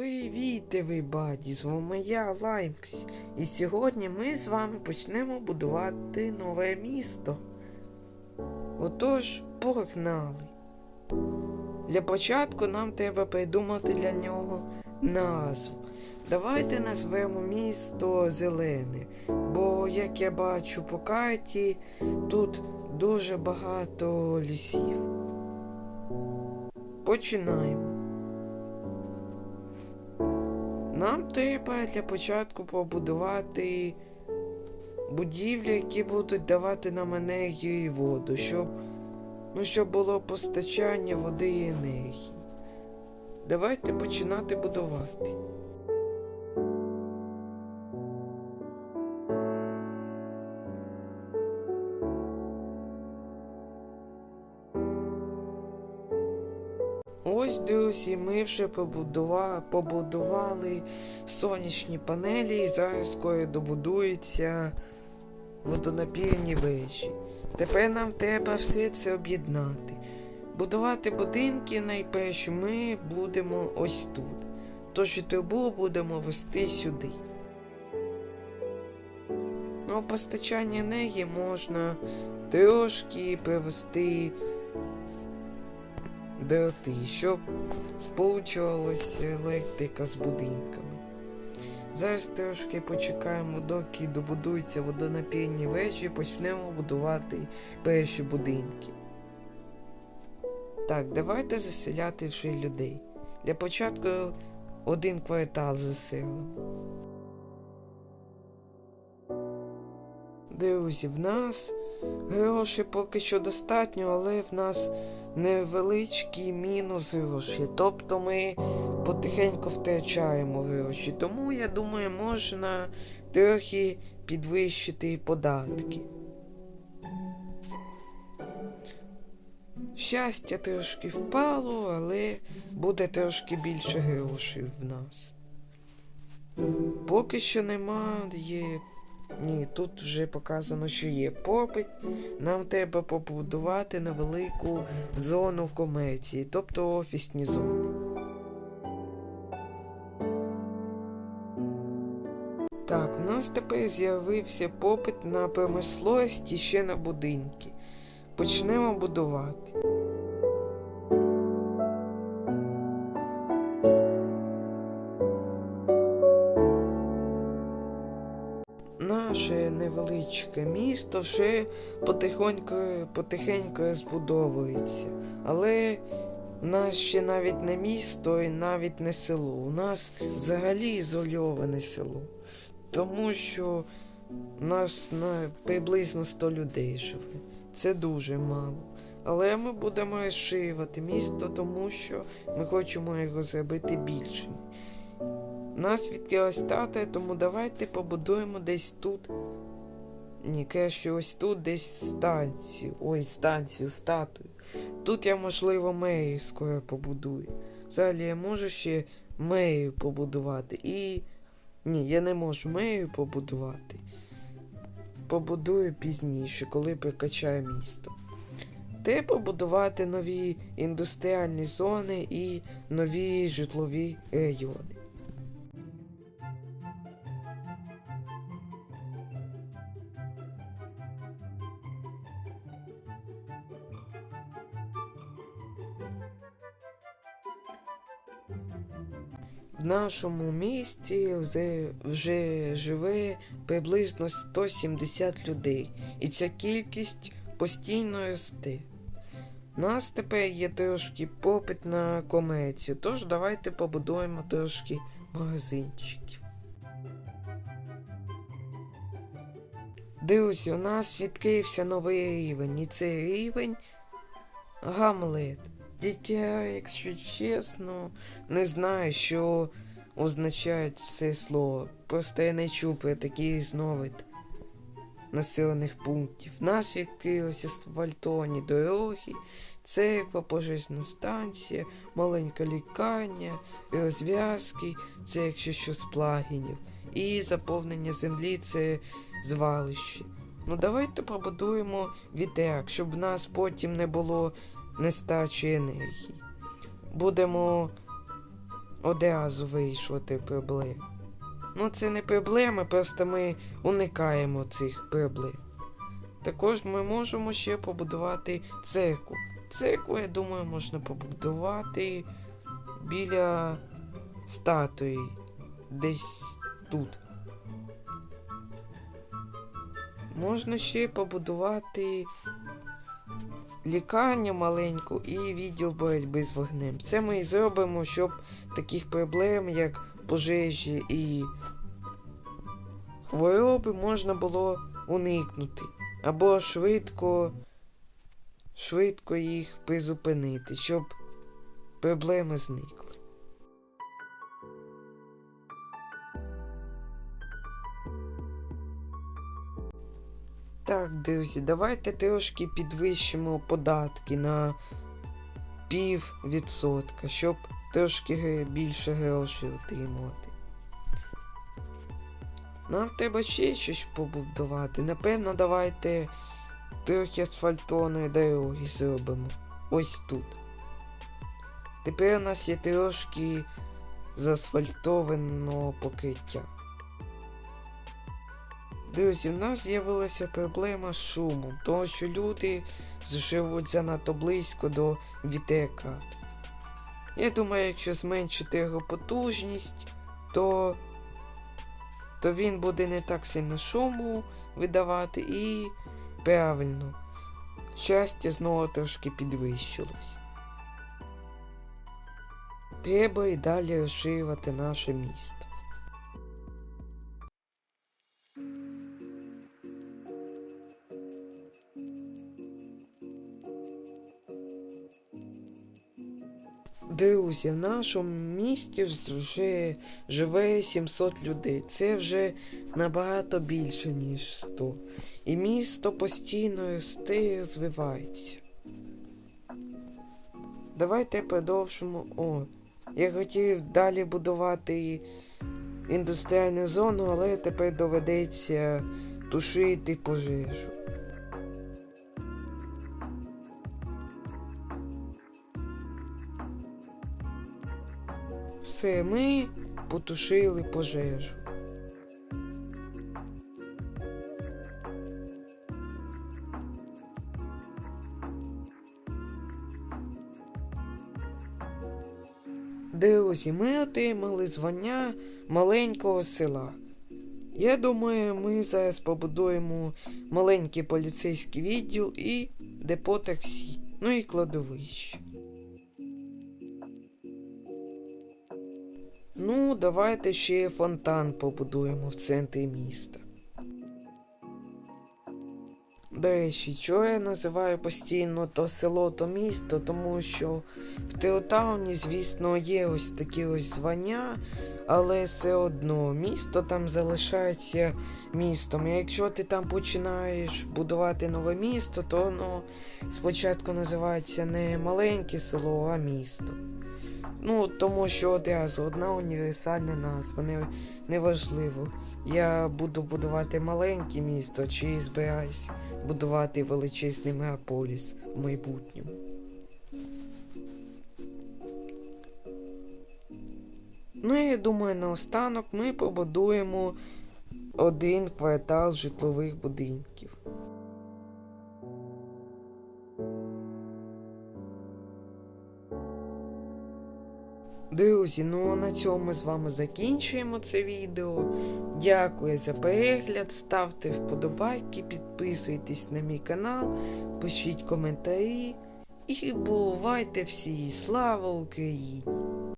Привіт, everybody! З вами я, Лаймкс. І сьогодні ми з вами почнемо будувати нове місто. Отож, погнали. Для початку нам треба придумати для нього назву. Давайте назвемо місто Зелене, бо, як я бачу по карті, тут дуже багато лісів. Починаємо. Нам треба для початку побудувати будівлі, які будуть давати нам енергію і воду, щоб, ну, щоб було постачання води і енергії. Давайте починати будувати. Ось, друзі, ми вже побудували, побудували сонячні панелі і зараз скоро добудуються водонапірні вежі. Тепер нам треба все це об'єднати. Будувати будинки найперше ми будемо ось тут. Тож і трубу будемо вести сюди. Ну, постачання енергії можна трошки привести дроти, щоб сполучувалася електрика з будинками. Зараз трошки почекаємо, доки добудуються водонапірні вежі, почнемо будувати перші будинки. Так, давайте заселяти вже людей. Для початку один квартал заселимо. Друзі, в нас грошей поки що достатньо, але в нас невеличкий мінус гроші. Тобто ми потихеньку втрачаємо гроші. Тому я думаю, можна трохи підвищити податки. Щастя трошки впало, але буде трошки більше грошей в нас. Поки що немає. Ні, тут вже показано, що є попит. Нам треба побудувати невелику зону комерції, тобто офісні зони. Так, у нас тепер з'явився попит на промисловість і ще на будинки. Почнемо будувати. Невеличке місто вже потихоньку, потихеньку збудовується. Але у нас ще навіть не місто і навіть не село. У нас взагалі ізольоване село. Тому що у нас на приблизно 100 людей живе. Це дуже мало. Але ми будемо розширювати місто, тому що ми хочемо його зробити більшим. Нас відкрилась статуя, тому давайте побудуємо десь тут. Ні, краще ось тут десь станцію. Ой, станцію, статую. Тут я, можливо, мерію скоро побудую. Взагалі я можу ще мерію побудувати. І. Ні, я не можу мерію побудувати. Побудую пізніше, коли прокачаю місто. Треба будувати нові індустріальні зони і нові житлові райони. В нашому місті вже, живе приблизно 170 людей, і ця кількість постійно росте. У нас тепер є трошки попит на комерцію, тож давайте побудуємо трошки магазинчиків. Друзі, у нас відкрився новий рівень, і цей рівень Гамлет. Тільки я, якщо чесно, не знаю, що означає це слово. Просто я не чув про такий різновид населених пунктів. Нас відкрилися асфальтовані дороги, церква, пожежна станція, маленька лікарня, розв'язки, це якщо що з плагінів, і заповнення землі це звалище. Ну давайте побудуємо вітряк, щоб нас потім не було нестачі енергії. Будемо одразу вирішувати проблеми. Ну, це не проблеми, просто ми уникаємо цих проблем. Також ми можемо ще побудувати церкву. Церкву, я думаю, можна побудувати біля статуї. Десь тут. Можна ще побудувати лікарню маленьку і відділ боротьби з вогнем. Це ми і зробимо, щоб таких проблем, як пожежі і хвороби, можна було уникнути. Або швидко, швидко їх призупинити, щоб проблеми зникли. Так, друзі, давайте трошки підвищимо податки на пів відсотка, щоб трошки більше грошей отримувати. Нам треба ще щось побудувати. Напевно, давайте трохи асфальтованої дороги зробимо. Ось тут. Тепер у нас є трошки заасфальтованого покриття. Друзі, в нас з'явилася проблема з шумом, тому що люди живуть занадто близько до вітерка. Я думаю, якщо зменшити його потужність, то, то він буде не так сильно шуму видавати і правильно. Щастя знову трошки підвищилось. Треба і далі розширювати наше місто. Друзі, в нашому місті вже живе 700 людей. Це вже набагато більше, ніж 100. І місто постійно росте і розвивається. Давайте продовжимо. О, я хотів далі будувати індустріальну зону, але тепер доведеться тушити пожежу. Все, ми потушили пожежу. Друзі, ми отримали звання маленького села. Я думаю, ми зараз побудуємо маленький поліцейський відділ і депо таксі, ну і кладовище. Ну, давайте ще фонтан побудуємо в центрі міста. До речі, чого я називаю постійно то село, то місто, тому що в Теотауні, звісно, є ось такі ось звання, але все одно місто там залишається містом. І якщо ти там починаєш будувати нове місто, то воно спочатку називається не маленьке село, а місто. Ну, тому що одразу одна універсальна назва, не, неважливо. Я буду будувати маленьке місто чи збираюсь будувати величезний мегаполіс в майбутньому. Ну, я думаю, наостанок ми побудуємо один квартал житлових будинків. Друзі, ну а на цьому ми з вами закінчуємо це відео. Дякую за перегляд, ставте вподобайки, підписуйтесь на мій канал, пишіть коментарі і бувайте всі! Слава Україні!